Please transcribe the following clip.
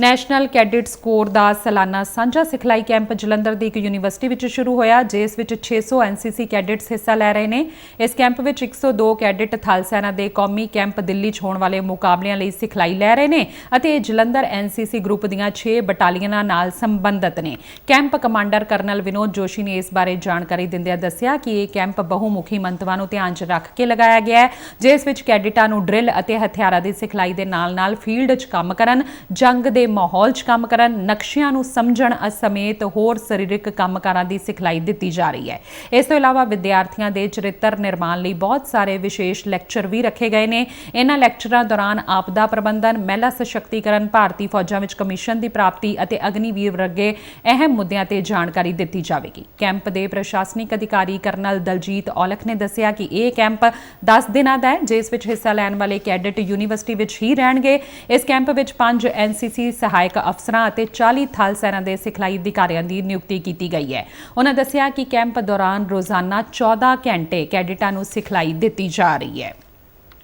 National cadet score ਦਾ ਸਾਲਾਨਾ ਸਾਂਝਾ ਸਿਖਲਾਈ ਕੈਂਪ ਜਲੰਧਰ ਦੀ ਇੱਕ ਯੂਨੀਵਰਸਿਟੀ ਵਿੱਚ ਸ਼ੁਰੂ ਹੋਇਆ, ਜਿਸ ਵਿੱਚ 600 ਐਨਸੀਸੀ ਕੈਡਿਟਸ ਹਿੱਸਾ ਲੈ ਰਹੇ ਨੇ। ਇਸ ਕੈਂਪ ਵਿੱਚ 102 ਕੈਡਿਟ ਥਲ ਸੈਨਾ ਦੇ ਕੌਮੀ ਕੈਂਪ ਦਿੱਲੀ 'ਚ ਹੋਣ ਵਾਲੇ ਮੁਕਾਬਲਿਆਂ ਲਈ ਸਿਖਲਾਈ ਲੈ ਰਹੇ ਨੇ ਅਤੇ ਇਹ ਜਲੰਧਰ ਐਨਸੀਸੀ ਗਰੁੱਪ ਦੀਆਂ 6 ਬਟਾਲੀਅਨਾਂ ਨਾਲ ਸੰਬੰਧਿਤ ਨੇ। Camp commander colonel Vinod Joshi ਨੇ ਇਸ ਬਾਰੇ ਜਾਣਕਾਰੀ ਦਿੰਦਿਆਂ ਦੱਸਿਆ ਕਿ ਇਹ ਕੈਂਪ ਬਹੁਮੁਖੀ ਮੰਤਵਾਂ ਨੂੰ ਧਿਆਨ 'ਚ ਰੱਖ ਕੇ ਲਗਾਇਆ ਗਿਆ ਹੈ, ਜਿਸ ਵਿੱਚ ਕੈਡਿਟਾਂ ਨੂੰ ਡਰਿਲ ਅਤੇ ਹਥਿਆਰਾਂ ਦੀ ਸਿਖਲਾਈ ਦੇ ਨਾਲ-ਨਾਲ ਫੀਲਡ 'ਚ ਕੰਮ ਕਰਨ, ਜੰਗ ਦੇ ਮਾਹੌਲ 'ਚ ਕੰਮ ਕਰਨ, ਨਕਸ਼ਿਆਂ ਨੂੰ ਸਮਝਣ ਸਮੇਤ ਹੋਰ ਸਰੀਰਕ ਕੰਮਕਾਰਾਂ ਦੀ ਸਿਖਲਾਈ ਦਿੱਤੀ ਜਾ ਰਹੀ ਹੈ। ਇਸ ਤੋਂ ਇਲਾਵਾ ਵਿਦਿਆਰਥੀਆਂ ਦੇ ਚਰਿੱਤਰ ਨਿਰਮਾਣ ਲਈ ਬਹੁਤ ਸਾਰੇ ਵਿਸ਼ੇਸ਼ ਲੈਕਚਰ ਵੀ ਰੱਖੇ ਗਏ ਨੇ। ਇਹਨਾਂ ਲੈਕਚਰਾਂ ਦੌਰਾਨ ਆਪਦਾ ਪ੍ਰਬੰਧਨ ਮਹਿਲਾ ਸਸ਼ਕਤੀਕਰਨ ਭਾਰਤੀ ਫੌਜਾਂ ਵਿੱਚ ਕਮਿਸ਼ਨ ਦੀ ਪ੍ਰਾਪਤੀ ਅਤੇ ਅਗਨੀਵੀਰ ਵਰਗੇ ਅਹਿਮ ਮੁੱਦਿਆਂ ਤੇ ਜਾਣਕਾਰੀ ਦਿੱਤੀ ਜਾਵੇਗੀ। ਕੈਂਪ ਦੇ ਪ੍ਰਸ਼ਾਸਨਿਕ ਅਧਿਕਾਰੀ ਕਰਨਲ ਦਲਜੀਤ ਔਲਖ ਨੇ ਦੱਸਿਆ ਕਿ ਇਹ ਕੈਂਪ 10 ਦਿਨਾਂ ਦਾ ਹੈ, ਜਿਸ ਵਿੱਚ ਹਿੱਸਾ ਲੈਣ ਵਾਲੇ ਕੈਡਟ ਯੂਨੀਵਰਸਿਟੀ ਵਿੱਚ ਹੀ ਰਹਿਣਗੇ। ਇਸ ਕੈਂਪ ਵਿੱਚ 5 ਐਨਸੀਸੀ ਸਹਾਇਕ ਅਫਸਰਾਂ ਅਤੇ 40 ਥਲ ਸੈਨਾ ਦੇ ਸਿਖਲਾਈ ਅਧਿਕਾਰੀਆਂ ਦੀ ਨਿਯੁਕਤੀ ਕੀਤੀ ਗਈ ਹੈ। ਉਹਨਾਂ ਦੱਸਿਆ ਕਿ ਕੈਂਪ ਦੌਰਾਨ ਰੋਜ਼ਾਨਾ 14 ਘੰਟੇ ਕੈਡਿਟਾਂ ਨੂੰ ਸਿਖਲਾਈ ਦਿੱਤੀ ਜਾ ਰਹੀ ਹੈ।